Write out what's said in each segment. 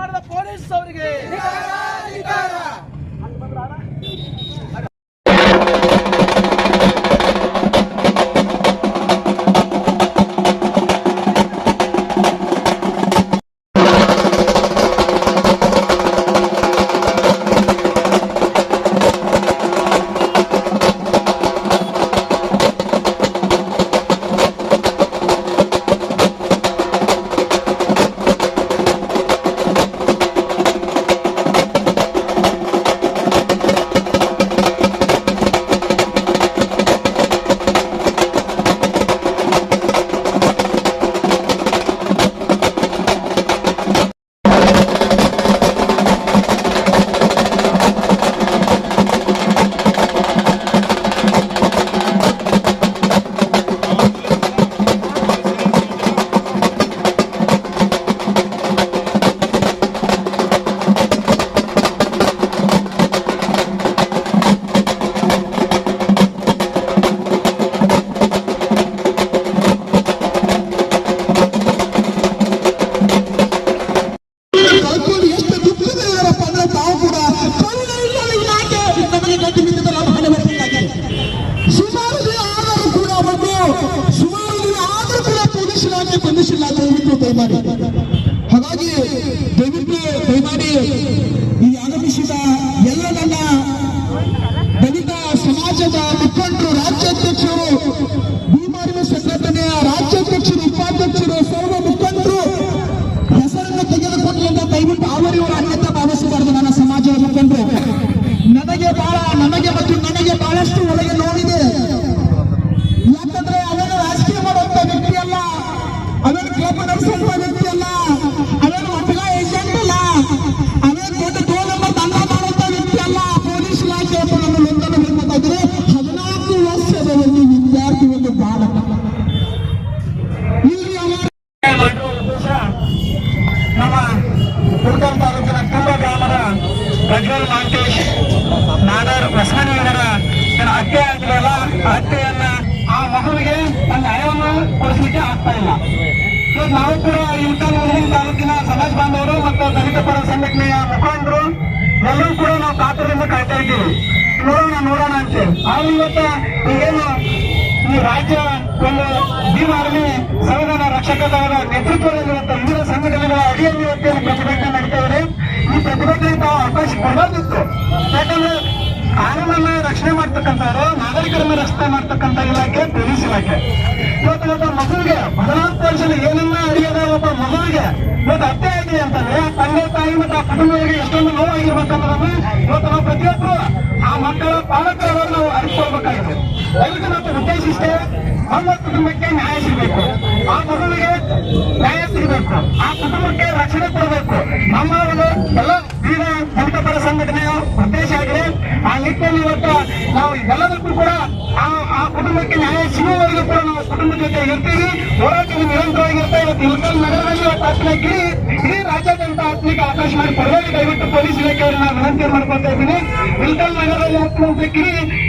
ಮಾಡಿದ ಪೊಲೀಸ್ ಅವರಿಗೆ ನಮಗೆ ಗಟ್ಟಿ ಬಿದ್ದದಲ್ಲ ಮಾಡಬೇಕಾಗಿದೆ ಸುಮಾರು ದಿನ ಆದರೂ ಕೂಡ ಒಂದು ಸುಮಾರು ಆದರೂ ಕೂಡ ಹಾಗಾಗಿ ದಯವಿಟ್ಟು ದಯಮಾಡಿ ಈ ಆಗಮಿಸಿದ ಪ್ರಜ್ವಲ್ ಮಾಂತೇಶ್ ನಾಡರ್ ಹೊಸಮನಿಯವರ ತನ್ನ ಹತ್ಯೆ ಆಗಿರಲ್ಲ ಆ ಹತ್ಯೆಯನ್ನ ಆ ಮಗುವಿಗೆ ತನ್ನ ನ್ಯಾಯವನ್ನು ಕೊಡಿಸಲಿಕ್ಕೆ ಆಗ್ತಾ ಇಲ್ಲ. ಇವತ್ತು ನಾವು ಕೂಡ ಉತ್ತರ ತಾಲೂಕಿನ ಸಮಾಜ ಬಾಂಧವರು ಮತ್ತು ದಲಿತ ಪರ ಸಂಘಟನೆಯ ಮುಖಂಡರು, ಎಲ್ಲರೂ ಕೂಡ ನಾವು ಕಾತರದಿಂದ ಕಾಯ್ತಾ ಇದ್ದೀವಿ. ನೋಡೋಣ ನೋಡೋಣ ಅಂತ. ಆದ್ರೆ ಇವತ್ತು ಏನು ಈ ರಾಜ್ಯ ಒಂದು ಭೀಮ್ ಆರ್ಮಿ ಸಂವಿಧಾನ ರಕ್ಷಕದವರ ನೇತೃತ್ವದಲ್ಲಿರುವಂತಹ ವಿವಿಧ ಸಂಘಟನೆಗಳ ಅಡಿಯಲ್ಲಿ ಇವತ್ತೇನು ಪ್ರತಿಭಟನೆ ನಡೀತಾ ಇದೆ. ಪ್ರತಿಭಟನೆ ತಾವು ಅವಕಾಶ ಕೊಡಬಾರ್ದಿತ್ತು ಯಾಕಂದ್ರೆ ಕಾನೂನನ್ನ ರಕ್ಷಣೆ ಮಾಡ್ತಕ್ಕಂಥವ್ರು ನಾಗರಿಕರನ್ನ ರಕ್ಷಣೆ ಮಾಡ್ತಕ್ಕಂಥ ಇಲಾಖೆ, ಪೊಲೀಸ್ ಇಲಾಖೆ. ಇವತ್ತು ಒಬ್ಬ ಮಗುವಿಗೆ ಹದಿನಾಲ್ಕು ವರ್ಷದ ಏನನ್ನ ಅರಿಯದ ಒಬ್ಬ ಮಗುವಿಗೆ? ಇವತ್ತು ಹತ್ಯೆ ಆಗಿದೆ ಅಂತಂದ್ರೆ ತಂದೆ ತಾಯಿ ಮತ್ತು ಆ ಕುಟುಂಬಗಳಿಗೆ ಎಷ್ಟೊಂದು ನೋವಾಗಿರ್ಬೇಕನ್ನೋದನ್ನ ಇವತ್ತು ನಾವು ಪ್ರತಿಯೊಬ್ಬರು ಮಕ್ಕಳ ಪಾಲಕರವರು ನಾವು ಅರಿತುಕೊಳ್ಬೇಕಾಗಿದೆ ದಯವಿಟ್ಟು ಉದ್ದೇಶ ಇಷ್ಟೇ ನಮ್ಮ ಕುಟುಂಬಕ್ಕೆ ನ್ಯಾಯ ಸಿಗಬೇಕು. ಆ ಮಗುವಿಗೆ ನ್ಯಾಯ ಸಿಗಬೇಕು. ಆ ಕುಟುಂಬಕ್ಕೆ ರಕ್ಷಣೆ ಕೊಡಬೇಕು. ನಮ್ಮ ಒಂದು ಎಲ್ಲ ವಿವಿಧ ದಲಿತ ಪರ ಸಂಘಟನೆಯ ಉದ್ದೇಶ ಆಗಿದೆ. ಆ ನಿಟ್ಟಿನಲ್ಲಿ ಇವತ್ತು ನಾವು ಎಲ್ಲದಕ್ಕೂ ಕೂಡ ಆ ಆ ಕುಟುಂಬಕ್ಕೆ ನ್ಯಾಯ ಸಿಗುವವರೆಗೂ ಕೂಡ ನಾವು ಕುಟುಂಬದ ಜೊತೆ ಇರ್ತೀವಿ. ಹೋರಾಟ ನಿರಂತರವಾಗಿರ್ತಾ ಇವತ್ತು ಇಲ್ಕಲ್ ನಗರದಲ್ಲಿ ಇವತ್ತು ಅಷ್ಟೇ ಇಡೀ ಇಡೀ ರಾಜ್ಯಾದ್ಯಂತ ಆತ್ಮಕ್ಕೆ ಆಕಾಶವಾಣಿ ಕೊಡಬೇಕು ದಯವಿಟ್ಟು ಪೊಲೀಸ್ ಇಲಾಖೆಯವರನ್ನ ವಿನಂತಿ ಮಾಡ್ಕೊಳ್ತಾ ಇದ್ದೀನಿ. ವಿಲ್ಕಲ್ ನಗರದಲ್ಲಿ ಆತ್ಮಹತ್ಯೆ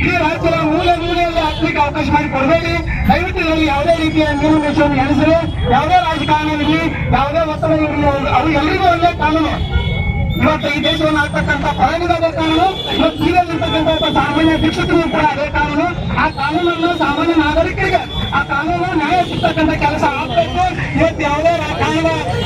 ಇಡೀ ರಾಜ್ಯದ ಮೂಲೆ ಮೂಲೆಯಲ್ಲಿ ಆತ್ಮಿಕ ಆಕಾಶವಾಣಿ ಕೊಡಬೇಡಿ. ದಯವಿಟ್ಟು ಇದರಲ್ಲಿ ಯಾವುದೇ ರೀತಿಯ ನಿಯಮ ನಿಷ್ಠೆಯನ್ನು ಎಣಿಸಲು ಯಾವುದೇ ರಾಜಕಾರಣವಿರಲಿ ಯಾವುದೇ ಒತ್ತಡ ಇರಲಿ. ಅದು ಎಲ್ಲರಿಗೂ ಒಳ್ಳೆ ಕಾನೂನು. ಇವತ್ತು ಈ ದೇಶವನ್ನು ಆಗ್ತಕ್ಕಂತ ಪ್ರಧಾನಿಗೂ ಅದೇ ಕಾನೂನು, ಇವತ್ತು ಜೀವನಲ್ಲಿರ್ತಕ್ಕಂಥ ಒಬ್ಬ ಸಾಮಾನ್ಯ ಶಿಕ್ಷಕರಿಗೂ ಕೂಡ ಅದೇ ಕಾನೂನು. ಆ ಕಾನೂನನ್ನು ಸಾಮಾನ್ಯ ನಾಗರಿಕರಿಗೆ, ಆ ಕಾನೂನು ನ್ಯಾಯ ಸಿಗ್ತಕ್ಕಂಥ ಕೆಲಸ ಆಗಬೇಕು. ಇವತ್ತು ಯಾವುದೇ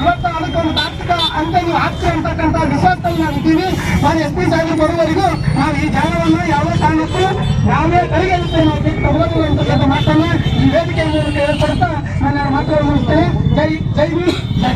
ಇವತ್ತು ಅದಕ್ಕೆ ಒಂದು ತಾತ್ವಿಕ ಅಂತ ನೀವು ಆಗ್ತೀರಿ ಅಂತಕ್ಕಂಥ ವಿಶ್ವಾಸದಲ್ಲಿ ನಾವು ಇದ್ದೀವಿ. ನಾನು ಎಸ್ ಪಿ ಸಾಹೇಬ್ ಬರುವವರೆಗೂ ನಾವು ಈ ಜಾಗವನ್ನು ಯಾವುದೇ ಕಾರಣಕ್ಕೂ ಯಾವುದೇ ಕಡೆಗೆ ನಾವು ತಗೊಳ್ಳೋದಿಲ್ಲ ಅಂತಕ್ಕಂಥ ಮಾತನ್ನ ಈ ವೇದಿಕೆಯ ಮೂಲಕ ಹೇಳ್ಕೊಡ್ತಾ ನಾನು ಮಾತನ್ನು ಮುಗಿಸ್ತೇನೆ. ಜೈ ಜೈ ಜೈ.